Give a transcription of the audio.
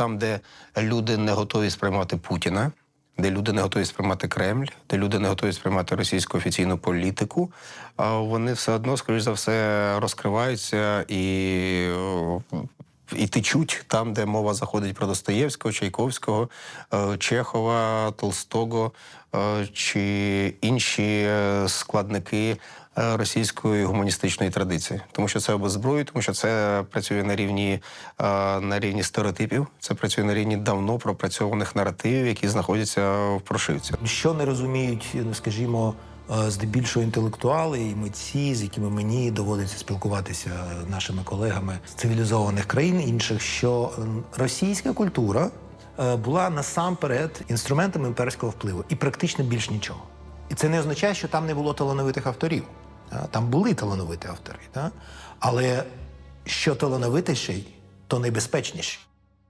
там, де люди не готові сприймати Путіна, де люди не готові сприймати Кремль, де люди не готові сприймати російську офіційну політику, вони все одно, скоріш за все, розкриваються і. І течуть там, де мова заходить про Достоєвського, Чайковського, е, Чехова, Толстого е, чи інші е, складники російської гуманістичної традиції, тому що це обезброює, тому що це працює на рівні е, на рівні стереотипів, це працює на рівні давно пропрацьованих наративів, які знаходяться в прошивці. Що не розуміють, ну, скажімо, е, здебільшого інтелектуали і митці, з якими мені доводиться спілкуватися е, нашими колегами з цивілізованих країн інших, що е, російська культура е, була насамперед інструментом імперського впливу і практично більш нічого. І це не означає, що там не було талановитих авторів. Там були талановиті автори. Але що талановитіший, то найбезпечніший.